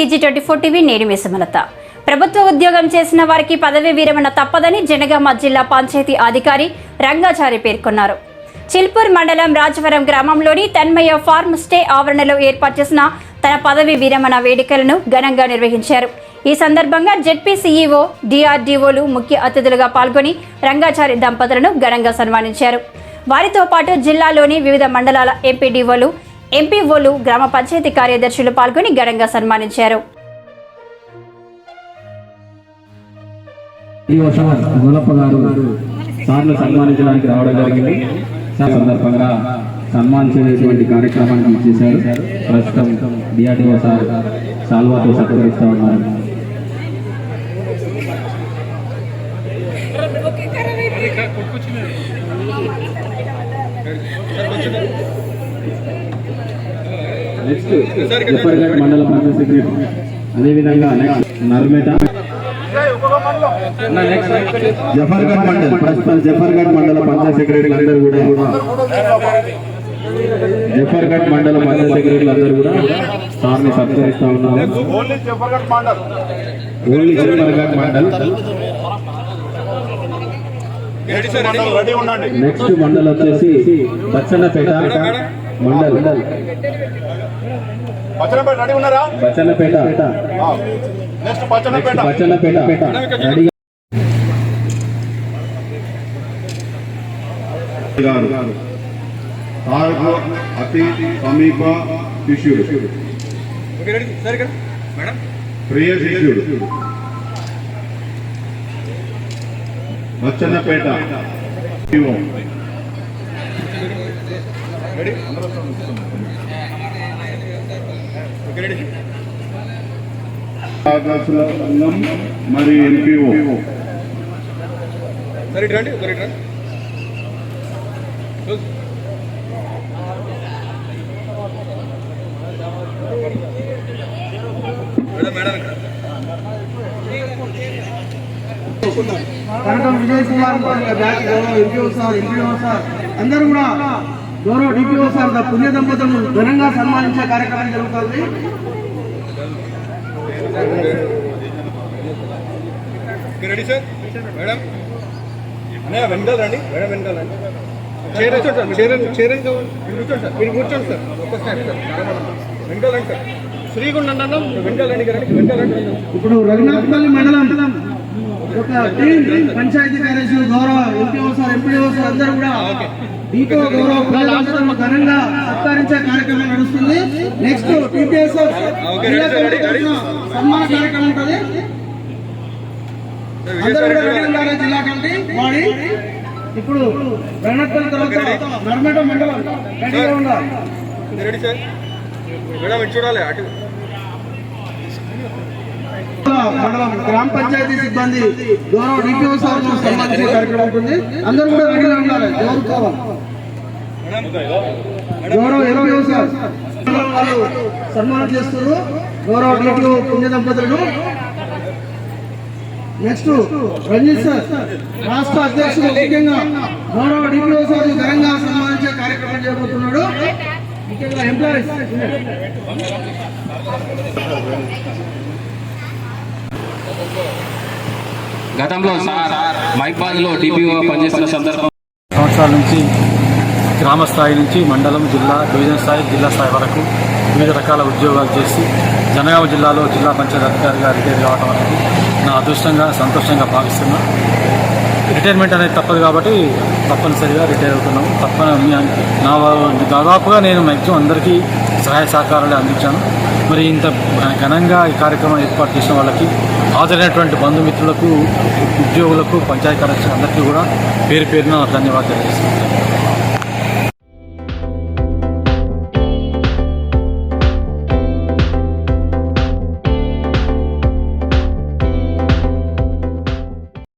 TG twenty four TV నేడు మీ సుమలత. ప్రభుత్వ ఉద్యోగం చేసిన వారికి పదవి విరమణ తప్పదని జనగామ జిల్లా పంచాయతీ అధికారి రంగాచారి పేర్కొన్నారు. చిల్పూర్ మండలం రాజవరం గ్రామంలోని తన్మయ ఫార్మ్ స్టే ఆవరణలో ఏర్పాటు చేసిన తన పదవి విరమణ వేడుకలను ఘనంగా నిర్వహించారు. ఈ సందర్భంగా జెడ్పీ సీఈఓ డిఆర్డీఓలు ముఖ్య అతిథులుగా పాల్గొని రంగాచారి దంపతులను ఘనంగా సన్మానించారు. వారితో పాటు జిల్లాలోని వివిధ మండలాల ఎంపీడీఓలు ఎంపీఓలు గ్రామ పంచాయతీ కార్యదర్శులు పాల్గొని ఘనంగా సన్మానించారు. సన్మానించడానికి రావడం జరిగింది. సందర్భంగా సన్మానించేటువంటి కార్యక్రమాన్ని చేశారు ప్రస్తుతం డిఆర్డిఓ సార్ సాల్వాతో సత్కరిస్తా ఉన్నారు. నెక్స్ట్ జఫర్గఢ్ మండల పంచాయత్ సెక్రటరీ అదేవిధంగా నెక్స్ట్ నర్మేట జఫర్గఢ్ మండల్ ప్రస్తుతం జఫర్గఢ్ మండల పంచాయత్ సెక్రటరీలు అందరూ కూడా జఫర్గఢ్ మండల పంచాయత్ సెక్రటరీలు అందరూ కూడా సార్ని సత్కరిస్తా ఉన్నారు. ఓన్లీ జఫర్గఢ్ మండల్. నెక్స్ట్ మండల్ వచ్చేసి బచ్చన్నపేట మండల్. రెడీ ఉన్నారా? నెక్స్ట్ రెడీ గారు తారక అతి సమీప శిష్యుడు. ప్రియ శిష్యుడు. బచ్చన్నపేట శివం. కార్యదర్శుల సంఘం మరి ఎంపీఓ సరే రండి ఒకరు రండి. కనకం విజయ్ కుమార్ గౌరవ ఎంపీఓ సార్ ఎంపీఓ సార్. అందరూ కూడా గౌరవ డిపిఓ సార్ ద పుణ్య దంపతులను ఘనంగా సన్మానించే కార్యక్రమం జరుగుతుంది. మీరు రెడీ సార్? మేడం? అన్నయ్య వెనకాల రండి. మేడం వెనకాల రండి. చైర్ వచ్చాడు సార్ చైర్ చైర్ మీరు కూర్చోండి సార్. మీరు కూర్చోండి సార్. ఒక్క స్టాప్ సార్. చాలా మంది. వెనకాల రండి సార్. ఫ్రీగా ఉండండి అన్న వెనకాల రండి ఇక్కడ రండి. వెనకాల రండి. ఇప్పుడు రఘునాథపల్లి మండలం ఒక టీం పంచాయతీ కార్యదర్శులు గౌరవ ఎంపీఓ సార్ ఎంపీఓ సార్ అందరూ కూడా దీపో గౌరవ దంపతులను ఘనంగా సత్కరించే కార్యక్రమం నడుస్తుంది. Next TPS. సన్మాన కార్యక్రమం ఉంటుంది. అందరూ కూడా రెడీ జిల్లా కమిటీ బాడీ ఇప్పుడు తర్వాత నర్మేట మండలం. రెడీగా ఉండాలి. చూడాలి అటు. మండలం గ్రామ పంచాయతీ సిబ్బంది గౌరవ డిపిఓ సార్ సంబంధించిన కార్యక్రమం ఉంటుంది. అందరూ కూడా రెడీగా ఉండాలి. ఎవరు కావాలి? గౌరవ ఎంపీఓ సార్. వాళ్ళు సన్మానం చేస్తున్నారు. గౌరవ డిపిఓ పుణ్య దంపతులను. Next Ranjith sir. రాష్ట్ర అధ్యక్షుడు ముఖ్యంగా గౌరవ డిపిఓ సార్ ఘనంగా సన్మానించే కార్యక్రమం చేయబోతున్నాడు. ముఖ్యంగా ఎంప్లాయీస్ గతంలో సార్ మైబాద్లో డిపిఓ పనిచేస్తున్న సందర్భం సంవత్సరాల నుంచి గ్రామ స్థాయి నుంచి మండలం జిల్లా డివిజన్ స్థాయి జిల్లా స్థాయి వరకు వివిధ రకాల ఉద్యోగాలు చేసి జనగామ జిల్లాలో జిల్లా పంచాయతీ అధికారిగా రిటైర్ కావడం అనేది నా అదృష్టంగా సంతోషంగా భావిస్తున్నా. రిటైర్మెంట్ అనేది తప్పదు కాబట్టి తప్పనిసరిగా రిటైర్ అవుతున్నాము తప్ప మీ- నా దాదాపుగా నేను మ్యాక్సిమం అందరికీ సహాయ సహకారాలు అందించాను. మరి ఇంత ఘనంగా ఈ కార్యక్రమం ఏర్పాటు చేసిన వాళ్ళకి హాజరైనటువంటి బంధుమిత్రులకు ఉద్యోగులకు పంచాయతీ కార్యదర్శులు అందరికీ కూడా పేరు పేరున ధన్యవాదాలు చేస్తున్నాను